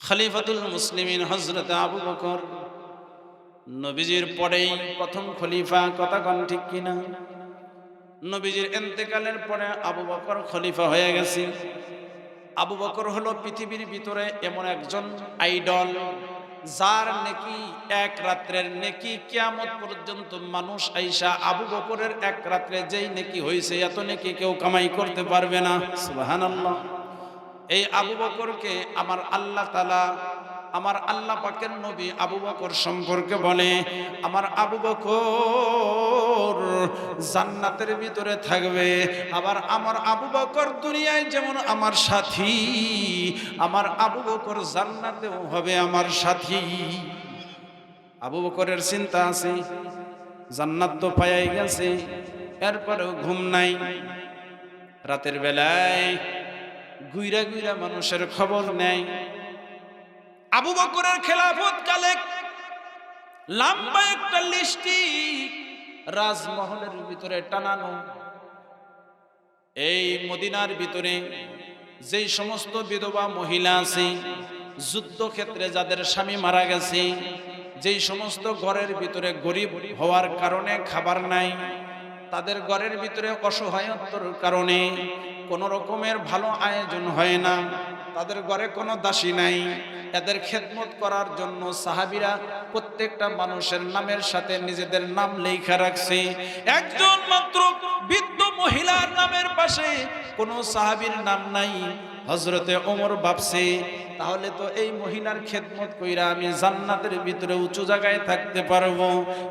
খলিফাতুল মুসলিমিন হজরত আবু বকর। নবীজির পরেই প্রথম খলিফা, কথা কন ঠিক কিনা? নবীজির এন্তেকালের পরে আবু বকর খলিফা হয়ে গেছে। আবু বকর হলো পৃথিবীর ভিতরে এমন একজন আইডল, যার নেকি এক রাত্রের নেকি কিয়ামত পর্যন্ত মানুষ আইসা আবু বকরের এক রাত্রে যেই নেকি হয়েছে এত নেকি কেউ কামাই করতে পারবে না। সুবহানাল্লাহ। এই আবু বকরকে আমার আল্লাহ তালা আমার আল্লাহ পাকের নবী আবু বকর সম্পর্কে বলে, আমার আবু বকর জান্নাতের ভিতরে থাকবে, আবার আমার আবু বকর দুনিয়ায় যেমন আমার সাথী, আমার আবু বকর জান্নাতেও হবে আমার সাথী। আবু বকরের চিন্তা আছে, জান্নাত তো পায়াই গেছে, এরপরেও ঘুম নাই। রাতের বেলায় গুইরা গুইরা মানুষের খবর নেয়। আবু বকরের খেলাফত কালে লম্বা একটা লিস্টিক রাজমহলের ভিতরে টানানো। এই মদিনার ভিতরে যেই সমস্ত বিধবা মহিলা আছে, যুদ্ধক্ষেত্রে যাদের স্বামী মারা গেছে, যেই সমস্ত ঘরের ভিতরে গরিব হওয়ার কারণে খাবার নাই, তাদের ঘরের ভিতরে অসহায়ত্বর কারণে কোনো রকমের ভালো আয়োজন হয় না। তাদের ঘরে কোনো দাসী নাই। এদের খেদমত করার জন্য সাহাবিরা প্রত্যেকটা মানুষের নামের সাথে নিজেদের নাম লেখা রাখছে। একজন মাত্র বৃদ্ধ মহিলার নামের পাশে কোনো সাহাবীর নাম নাই। হজরতে ওমর বাপসে তাহলে তো এই মহিলার খেদমত কইরা আমি জান্নাতের ভিতরে উঁচু জায়গায় থাকতে পারব।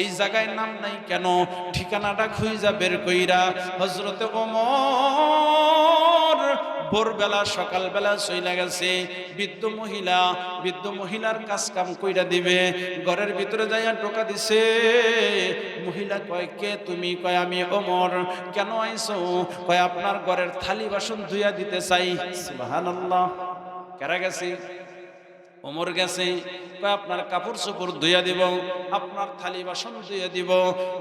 এই জায়গায় নাম নাই কেন? ঠিকানাটা খুঁজা বের কইরা হজরতে ওমর ভোরবেলা, সকালবেলা চইলা গেছে। বৃদ্ধ মহিলা, বৃদ্ধ মহিলার কাজ কাম কইরা দিবে। ঘরের ভিতরে যাইয়া টোকা দিছে। মহিলা কয়, কে তুমি? কয়, আমি ওমর কেন আইছো? কয়, আপনার ঘরের থালি বাসন ধুইয়া দিতে চাই। সুবহানাল্লাহ। কারা গেছে? ওমর গেছে আপনার কাপড় চোপড় ধুইয়া দিব, আপনার থালি বাসন ধুইয়া দিব।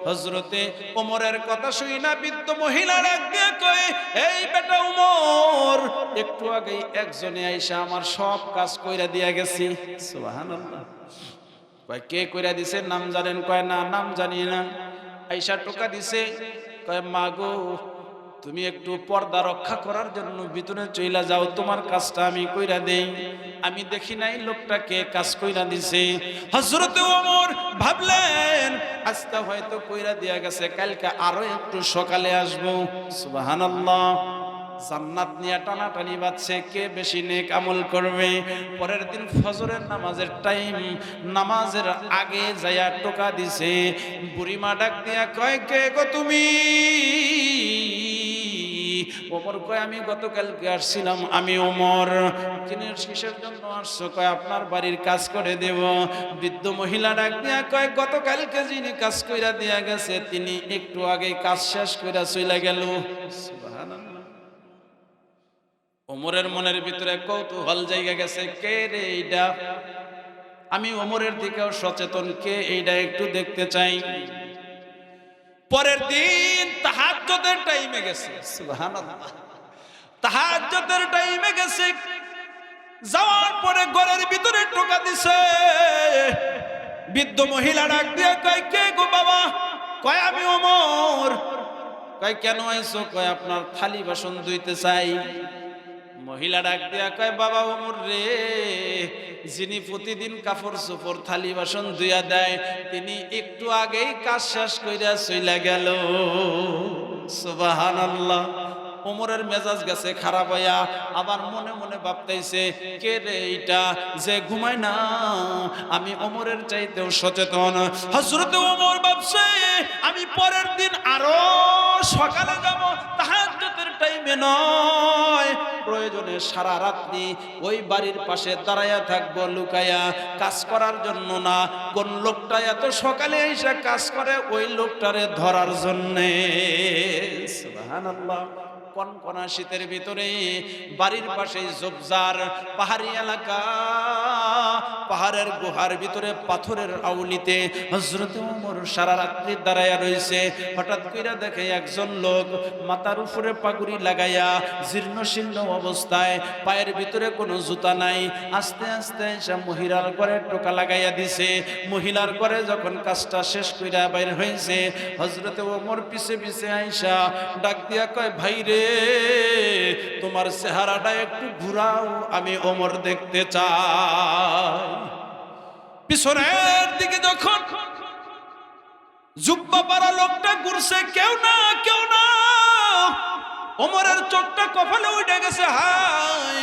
হজরতে ওমরের কথা শুই না বৃদ্ধ মহিলা ডাক দিয়ে কয়, এই বেটা ওমর, একটু আগে একজনে আইসা আমার সব কাজ কইরা দিয়া গেছি। কয়, কে কইরা দিছে? নাম জানেন? কয়, না, নাম জানি না। আইসা টোকা দিছে, কয় মাগো তুমি একটু পর্দা রক্ষা করার জন্য ভিতরে চইলা যাও, তোমার কাজটা আমি কইরা দেই। আমি দেখি নাই লোকটাকে কাজ কইরা দিছে। হযরত ওমর ভাবলেন, আজকে হয়তো কইরা দিয়া গেছে, কালকে আরও একটু সকালে আসব। সুবহানাল্লাহ। জান্নাত নিয়ে টানাটানি বাজছে কে বেশি নেক আমল করবে? পরের দিন ফজরের নামাজের টাইম, নামাজের আগে যাইয়া টোকা দিছে। বুড়িমা ডাক দিয়া কয়, কে গো তুমি? ওমর কয়, আমি গতকালকে আসছিলাম, আমি ওমর। কিনের কিসের জন্য আসছো, কয়, আপনার বাড়ির কাজ করে দেব। বৃদ্ধ মহিলা ডাক দিয়া কয়, গতকালকে যিনি কাজ কইরা দিয়া গেছে, তিনি একটু আগে কাজ শেষ কইরা চলে গেল। ওমরের মনের ভিতরে কৌতূহল জায়গা গেছে, কে রে এইটা আমি ওমরের দিকেও সচেতন, কে এইটা একটু দেখতে চাই। পরের দিন তাহাজ্জতের টাইমে গেছে। তাহাজ্জতের টাইমে গেছে। যাওয়ার পরে ঘরের ভিতরে টোকা দিছে। বৃদ্ধ মহিলা ডাক দিয়ে কয় কে গো বাবা? কয় আমি ওমর। কয় কেন আইছো কয় আপনার খালি বাসন ধুইতে চাই। মহিলা ডাক দিয়া কয়, বাবা ওমর রে, যিনি প্রতিদিন কাপড় চোপড়, থালি বাসন ধুইয়া দেয়, তিনি একটু আগেই কাজ শেষ কইরা চইলা গেল। সুবাহান আল্লাহ ওমরের মেজাজ গেছে খারাপ হইয়া, আবার মনে মনে ভাবতেছে, কে রে এইটা যে ঘুমায় না? আমি ওমরের চাইতেও সচেতন। হজরত ওমর ভাবছে, আমি পরের দিন আরও সকালে যাব তাহার টাইমে নয়। প্রয়োজনে সারা রাত্রি ওই বাড়ির পাশে দাঁড়াইয়া থাকব লুকায়া কাজ করার জন্য না। কোন লোকটা এত সকালে এসে কাজ করে, ওই লোকটারে ধরার জন্যে। সুবহানাল্লাহ। কনকনা শীতের ভিতরে বাড়ির পাশে জবজার পাহাড়ি এলাকা, পাহাড়ের গুহার ভিতরে পাথরের আউলিতে হজরত ওমর সারা রাত্রি দাঁড়াইয়া রয়েছে হঠাৎ কইরা দেখে একজন লোক মাথার উপরে পাগুড়ি লাগাইয়া জীর্ণ শীর্ণ অবস্থায় পায়ের ভিতরে কোনো জুতা নাই। আস্তে আস্তে এসে মহিলার ঘরে টোকা লাগাইয়া দিছে। মহিলার ঘরে যখন কাজটা শেষ কইরা বাইর হয়েছে হজরতে ওমর পিছে পিছে আইসা ডাক দিয়া কয় ভাই রে তোমার চেহারাটা একটু ঘুরাও, আমি ওমর দেখতে চাই। পিছনের দিকে যখন জুব্বা পাড়া লোকটা ঘুরছে, কেউ না কেউ না, ওমরের চোখটা কপালে উঠে গেছে, হাই।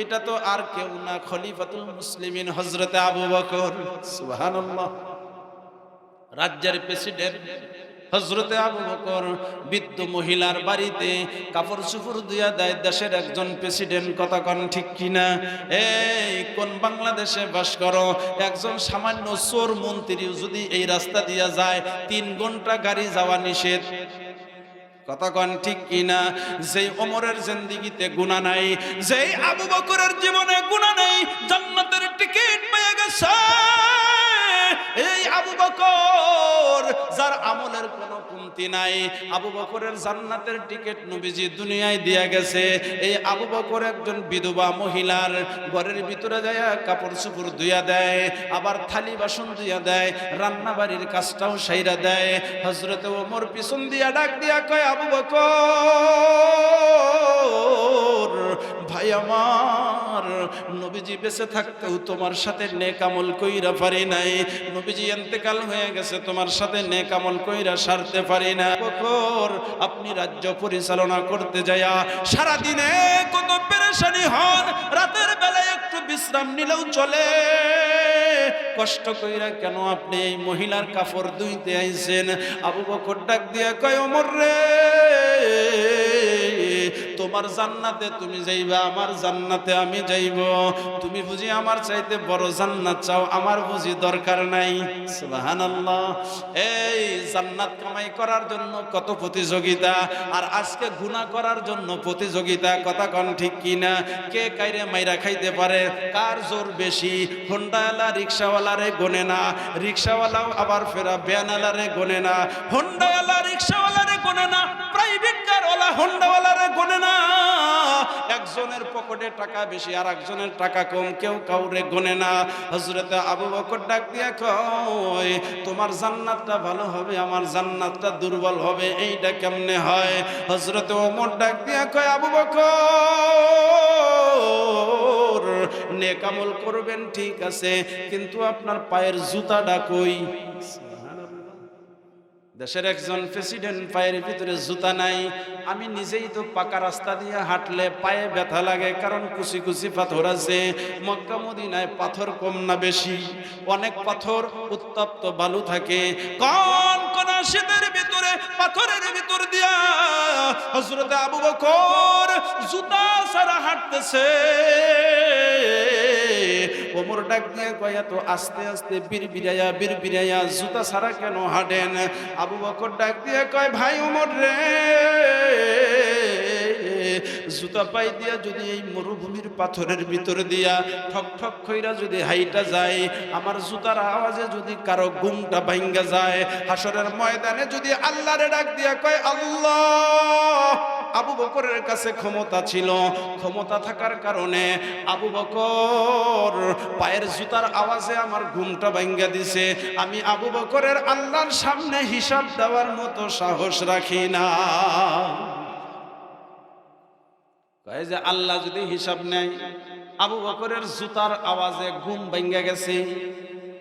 এটা তো আর কেউ না, খলিফাতুল মুসলিমিন হজরতে আবু বকর, সুবহানাল্লাহ। রাজ্যের প্রেসিডেন্ট হজরতে আবু বকর বৃদ্ধ মহিলার বাড়িতে কাপড় চুপড় দিয়া দেয়, দেশের একজন প্রেসিডেন্ট কথা কন ঠিক কিনা? এই, কোন বাংলাদেশে বাস করো? একজন সামান্য চোর মন্ত্রী যদি এই রাস্তা দিয়া যায়, তিন ঘণ্টা গাড়ি যাওয়া নিষেধ। কথা কন ঠিক কিনা? যেই ওমরের জিন্দিগিতে গুণা নাই, যেই আবু বকরের জীবনে গুণা নাই, জান্নাতের টিকিট পেয়ে গেছে। এই আবু বকর, যার আমলের কোনো কমতি নাই। আবু বকরের জান্নাতের টিকিট নবীজি দুনিয়ায় দিয়া গেছে। এই আবু বকর একজন বিধবা মহিলার ঘরের ভিতরে যায় কাপড় চুপড় ধুইয়া দেয়, আবার থালি বাসন ধুইয়া দেয় রান্না বাড়ির কাজটাও সাইরা দেয়। হজরতে ওমর পিছন দিয়া ডাক দিয়া কয়, আবু বকর ভাই আমার, নবীজি বেঁচে থাকতেও তোমার সাথে নেক আমল কইরা পারি নাই। নবীজি এন্তেকাল হয়ে গেছে, তোমার সাথে নেক আমল কইরা সারতে পারি না। বকর, আপনি রাজ্য পরিচালনা করতে যায়া সারা দিনে কত পেরেশানি হন, রাতের বেলায় একটু বিশ্রাম নিলেও চলে। কষ্ট কইরা কেন আপনি এই মহিলার কাপড় ধুইতে আইছেন? আবু বকর ডাক দিয়া কয় অমর রে তোমার জান্নাতে, তুমি যাইবা, আমার জান্নাতে আমি যাইব। তুমি বুঝি আমার চাইতে বড় জান্নাত চাও, আমার বুঝি দরকার নাই। সুবহানাল্লাহ। এই জান্নাত কামাই করার জন্য কত প্রতিযোগিতা, আর আজকে গুনাহ করার জন্য প্রতিযোগিতা, কথা কন ঠিক কিনা? কে কাইরে মাইরা খাইতে পারে? কার জোর বেশি? হোন্ডাওয়ালা রিক্সাওয়ালারে গোনে না, রিক্সাওয়ালাও আবার ফেরা ব্যানালারে গোনে না, হোন্ডাওয়ালা রিক্সাওয়ালারে গোনে না, প্রাইভেট কারওয়ালা হোন্ডাওয়ালারে গোনে না। একজনের পকেটে টাকা বেশি আর একজনের টাকা কম, কেউ কাউরে গোনে না। হজরতে আবু বকর ডাক দিয়া কয়, তোমার জান্নাতটা ভালো হবে, আমার জান্নাতটা দুর্বল হবে, এইটা কেমনে হয়? হজরতে ওমর ডাক দিয়া কয়, আবু বকর, নেকামল করবেন ঠিক আছে, কিন্তু আপনার পায়ের জুতাটা কই? দেশের একজন প্রেসিডেন্ট পায়ের ভিতরে জুতা নাই, আমি নিজেই তো পাকা রাস্তা দিয়ে হাঁটলে পায়ে ব্যথা লাগে, কারণ কুচি কুচি পাথর আছে, মক্কা মদিনায় পাথর কম না বেশি। অনেক পাথর উত্তপ্ত বালু থাকে। কোন কোন শীতের ভিতরে পাথরের ভিতর দিয়া হজরত আবু বকর জুতা ছাড়া হাঁটতেছে। ওমর ডাক দিয়ে কয় এত আস্তে আস্তে বীর বিরাইয়া বীর বিরাইয়া জুতা ছাড়া কেন হাঁটেন? আবু বকর ডাক দিয়ে কয়, ভাই ওমর রে, জুতা পাই দিয়া যদি এই মরুভূমির পাথরের ভিতরে দিয়া ঠক ঠক কইরা যদি হাইটা যায়, আমার জুতার আওয়াজে যদি কারও ঘুমটা ভাঙ্গা যায়, হাসরের ময়দানে যদি আল্লাহরে ডাক দিয়া কয়, আল্লাহ আবু বকরের কাছে ক্ষমতা ছিল। ক্ষমতা থাকার কারণে আবু বকর পায়ের জুতার আওয়াজে আমার ঘুমটা ভাঙ্গা দিছে। আমি আবু বকরের আল্লাহর সামনে হিসাব দেওয়ার মতো সাহস রাখি না। কয় যে আল্লাহ যদি হিসাব নেয়, আবু বকরের জুতার আওয়াজে ঘুম ভাঙ্গা গেছে।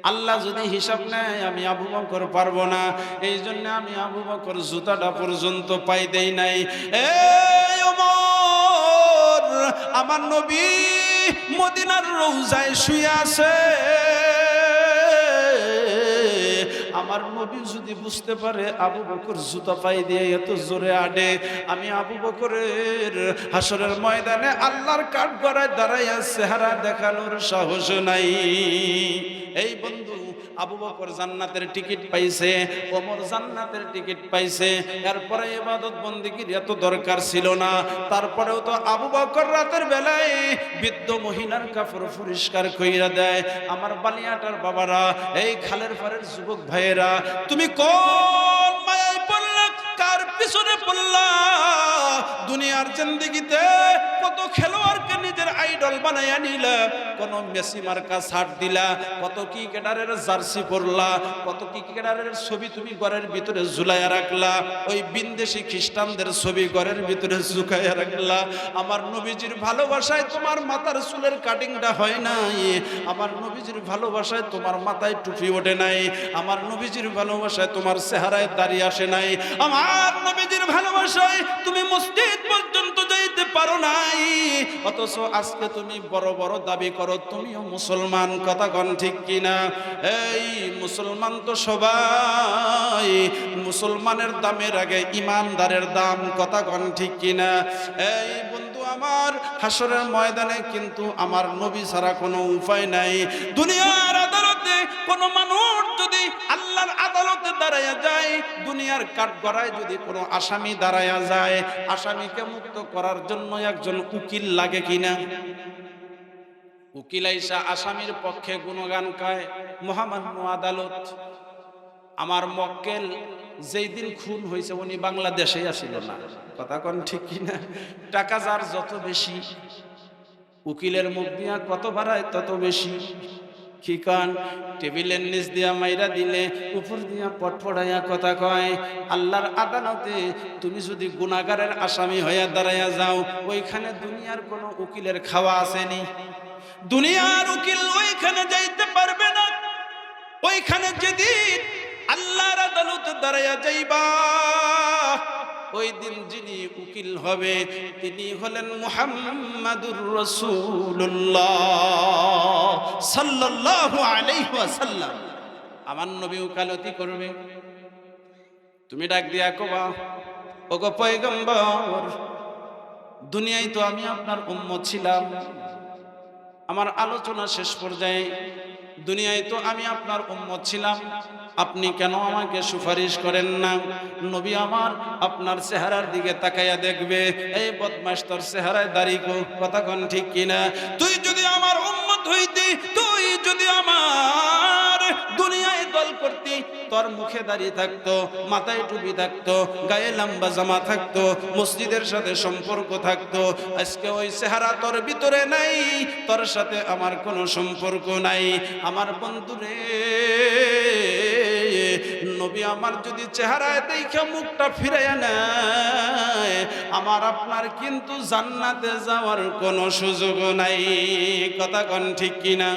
আল্লাহ যদি হিসাব নেয়, আমি আবু বকর পারব না। এই জন্য আমি আবু বকর জুতাটা পর্যন্ত পাই দেই নাই। ওমর, আমার নবী মদিনার রৌজায় শুয়ে আছে। আমার নবী যদি বুঝতে পারে, আবু বকর জুতা পাই দিয়ে এত জোরে আডে। আমি আবু বকরের হাসরের ময়দানে আল্লাহর কাঠ গড়ায় দাঁড়াইয়া চেহারা দেখানোর সাহস নাই। এই বন্ধু, আবু বকর জান্নাতের টিকিট পাইছে, ওমর জান্নাতের টিকিট পাইছে, এরপরে এবাদত বন্দিগির এত দরকার ছিল না। তারপরেও তো আবু বকর রাতের বেলায় বৃদ্ধ মহিলার কাপড় পরিষ্কার কইরা দেয়, আমার বালিয়াটার বাবারা, এই খালের পারের যুবক ভাইয়েরা, তুমি কোন কার পিছনে পড়লা দুনিয়ার জিন্দেগিতে কত খেলোয়াড়কে নিজের আইডল বানাইয়া নিলা, কোন মেসি মার্কা ছাড় দিলা, কত ক্রিকেটারের জার্সি পরলা, কত ক্রিকেটারের ছবি তুমি ঘরের ভিতরে ঝুলাইয়া রাখলা, ওই বিন্দেশি খ্রিস্টানদের ছবি ঘরের ভিতরে ঝুকাইয়া রাখলা। আমার নবীজির ভালোবাসায় তোমার মাথার চুলের কাটিংটা হয় নাই, আমার নবীজির ভালোবাসায় তোমার মাথায় টুপি ওঠে নাই, আমার নবীজির ভালোবাসায় তোমার চেহারায় দাঁড়িয়ে আসে নাই, আমার নবীজির ভালোবাসায় তুমি মসজিদ পর্যন্ত যাইতে পারো নাই। অথচ আজকে তুমি বড় বড় দাবি করো, তুমিও মুসলমান কথা কন ঠিক কিনা? এই মুসলমান তো সবাই, মুসলমানের দামের আগে ইমানদারের দাম কথা কন ঠিক কিনা? এই বন্ধু আমার হাসরের ময়দানে কিন্তু আমার নবী ছাড়া কোনো উপায় নাই। দুনিয়ার আদালতে কোনো মানুষ যদি আল্লাহর আদালতে দাঁড়াইয়া যায় দুনিয়ার কাঠগড়ায় যদি কোনো আসামি দাঁড়াইয়া যায়, আসামিকে মুক্ত করার জন্য একজন উকিল লাগে কিনা? উকিল আইসা আসামির পক্ষে গুণগান গায় মহামান্য আদালত। আমার মক্কেল যেই দিন খুন হয়েছে উনি বাংলাদেশেই আসিল না। কথা কন ঠিক কিনা? টাকা যার যত বেশি, উকিলের মুখ দিয়া কত বাড়ায় তত বেশি। কি কান টেবিলের নিচ দিয়া মাইরা দিলে, উপর দিয়া পটপড়াইয়া কথা কয়, আল্লাহর আদালতে তুমি যদি গুণাগারের আসামি হইয়া দাঁড়াইয়া যাও, ওইখানে দুনিয়ার কোনো উকিলের খাওয়া আসেনি। দুনিয়ার উকিল ওইখানে যাইতে পারবে না। ওইখানে যেদিন আল্লাহর আদালতে দাঁড়াইয়া যাইবা ওই দিন যিনি উকিল হবে, তিনি হলেন মুহাম্মাদুর আলাইহি ওয়াসাল্লাম। আমার নবী উকালতি করবে। তুমি ডাক দিয়া কবা, ওগো পয়গম্বর, দুনিয়ায় তো আমি আপনার উম্মত ছিলাম। আমার আলোচনা শেষ পর্যায়ে দুনিয়ায় তো আমি আপনার উম্মত ছিলাম। আপনি কেন আমাকে সুপারিশ করেন না? নবী আমার আপনার চেহারার দিকে তাকাইয়া দেখবে, এই বদমাস তোর চেহারায় দাঁড়িয়ে কথা কন ঠিক কিনা? তুই যদি আমার উম্মত হইতি, তুই যদি আমার তোর মুখে দাঁড়িয়ে থাকতো, মাথায় টুপি থাকতো, গায়ে লম্বা জামা থাকতো, মসজিদের সাথে সম্পর্ক থাকতো, আজকে ওই চেহারা তোর ভিতরে নাই, তোর সাথে আমার কোনো সম্পর্ক নাই। আমার বন্ধুরে, নবী আমার যদি চেহারায় দেখে মুখটা ফিরাইয়া নেয়, আমার আপনার কিন্তু জান্নাতে যাওয়ার কোনো সুযোগ নাই। কথা কন ঠিক কিনা?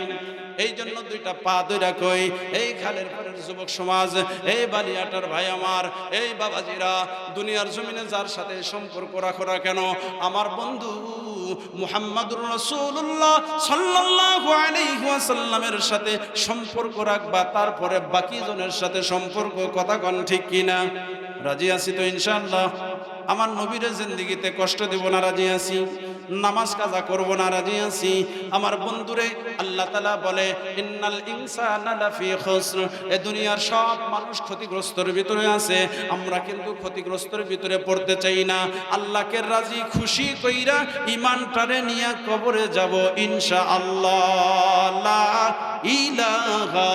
এই জন্য দুইটা পা দুইটা কই, এই খালের পরের যুবক সমাজ, এই বালিয়াটার ভাই আমার, এই বাবাজিরা, দুনিয়ার জমিনে যার সাথে সম্পর্ক রাখো না কেন, আমার বন্ধু মুহাম্মাদুর রাসূলুল্লাহ সাল্লাল্লাহু আলাইহি ওয়াসাল্লামের সাথে সম্পর্ক রাখবা, তারপরে বাকি জনের সাথে সম্পর্ক, কথা কন ঠিক কিনা? রাজি আছি তো ইনশাআল্লাহ। আমার নবীর জিন্দিগিতে কষ্ট দেব না, রাজি আছি। নামাজ কাজা করব না, রাজি আছি। আমার বন্ধুরে আল্লাহ তালা বলে, ইন্নাল ইনসানা খুসর। এ দুনিয়ার সব মানুষ ক্ষতিগ্রস্তর ভিতরে আছে। আমরা কিন্তু ক্ষতিগ্রস্তর ভিতরে পড়তে চাই না। আল্লাহকে রাজি, খুশি কইরা ইমানটারে নিয়ে কবরে যাব ইনশা আল্লাহ ইলাহা